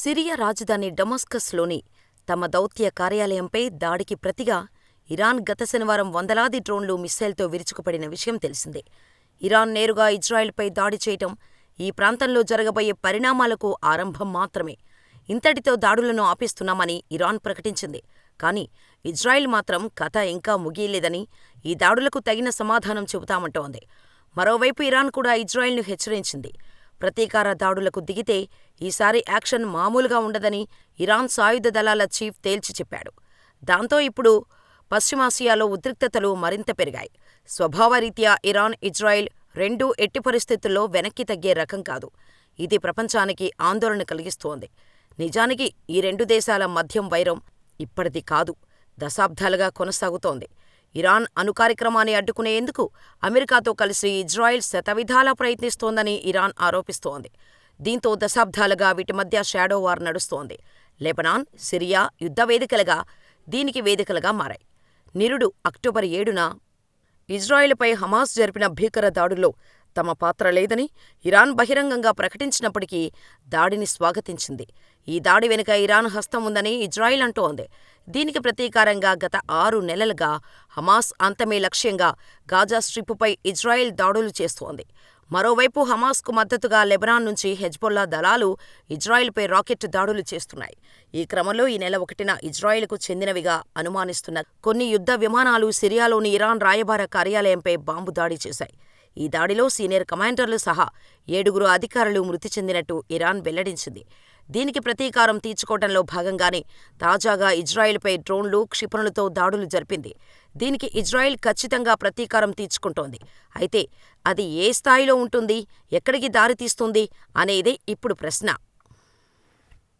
Syria రాజధాని డమాస్కస్లోని తమ దౌత్య కార్యాలయంపై దాడికి ప్రతిగా ఇరాన్ గత శనివారం వందలాది డ్రోన్లు మిస్సైల్తో విరుచుకుపడిన విషయం తెలిసిందే. ఇరాన్ నేరుగా ఇజ్రాయెల్పై దాడి చేయటం ఈ ప్రాంతంలో జరగబోయే పరిణామాలకు ఆరంభం మాత్రమే. ఇంతటితో దాడులను ఆపిస్తున్నామని ఇరాన్ ప్రకటించింది. కానీ ఇజ్రాయెల్ మాత్రం కథ ఇంకా ముగియలేదని, ఈ దాడులకు తగిన సమాధానం చెబుతామంటోంది. మరోవైపు ఇరాన్ కూడా ఇజ్రాయెల్ను హెచ్చరించింది. ప్రతీకార దాడులకు దిగితే ఈసారి యాక్షన్ మామూలుగా ఉండదని ఇరాన్ సాయుధ దళాల చీఫ్ తేల్చి చెప్పాడు. దాంతో ఇప్పుడు పశ్చిమాసియాలో ఉద్రిక్తతలు మరింత పెరిగాయి. స్వభావరీత్యా ఇరాన్, ఇజ్రాయెల్ రెండూ ఎట్టి పరిస్థితుల్లో వెనక్కి తగ్గే రకం కాదు. ఇది ప్రపంచానికి ఆందోళన కలిగిస్తోంది. నిజానికి ఈ రెండు దేశాల మధ్యం వైరం ఇప్పటిది కాదు, దశాబ్దాలుగా కొనసాగుతోంది. ఇరాన్ అణు కార్యక్రమాన్ని అడ్డుకునేందుకు అమెరికాతో కలిసి ఇజ్రాయెల్ శతవిధాలా ప్రయత్నిస్తోందని ఇరాన్ ఆరోపిస్తోంది. దీంతో దశాబ్దాలుగా వీటి మధ్య షాడో వార్ నడుస్తోంది. లెబనాన్, సిరియా యుద్ధ వేదికలుగా దీనికి వేదికలుగా మారాయి. నిరుడు అక్టోబర్ ఏడున ఇజ్రాయెల్పై హమాస్ జరిపిన భీకర దాడుల్లో తమ పాత్ర లేదని ఇరాన్ బహిరంగంగా ప్రకటించినప్పటికీ దాడిని స్వాగతించింది. ఈ దాడి వెనుక ఇరాన్ హస్తం ఉందని ఇజ్రాయిల్ అంటోంది. దీనికి ప్రతీకారంగా గత ఆరు నెలలుగా హమాస్ అంతమే లక్ష్యంగా గాజా స్ట్రిప్పుపై ఇజ్రాయెల్ దాడులు చేస్తోంది. మరోవైపు హమాస్కు మద్దతుగా లెబనాన్ నుంచి హెజ్బొల్లా దళాలు ఇజ్రాయిల్పై రాకెట్ దాడులు చేస్తున్నాయి. ఈ క్రమంలో ఈ నెల ఒకటిన ఇజ్రాయిల్కు చెందినవిగా అనుమానిస్తున్న కొన్ని యుద్ధ విమానాలు సిరియాలోని ఇరాన్ రాయబార కార్యాలయంపై బాంబు దాడి చేశాయి. ఈ దాడిలో సీనియర్ కమాండర్లు సహా ఏడుగురు అధికారులు మృతి చెందినట్టు ఇరాన్ వెల్లడించింది. దీనికి ప్రతీకారం తీర్చుకోవటంలో భాగంగానే తాజాగా ఇజ్రాయెల్పై డ్రోన్లు, క్షిపణులతో దాడులు జరిపింది. దీనికి ఇజ్రాయెల్ ఖచ్చితంగా ప్రతీకారం తీర్చుకుంటోంది. అయితే అది ఏ స్థాయిలో ఉంటుంది, ఎక్కడికి దారితీస్తుంది అనేదే ఇప్పుడు ప్రశ్న.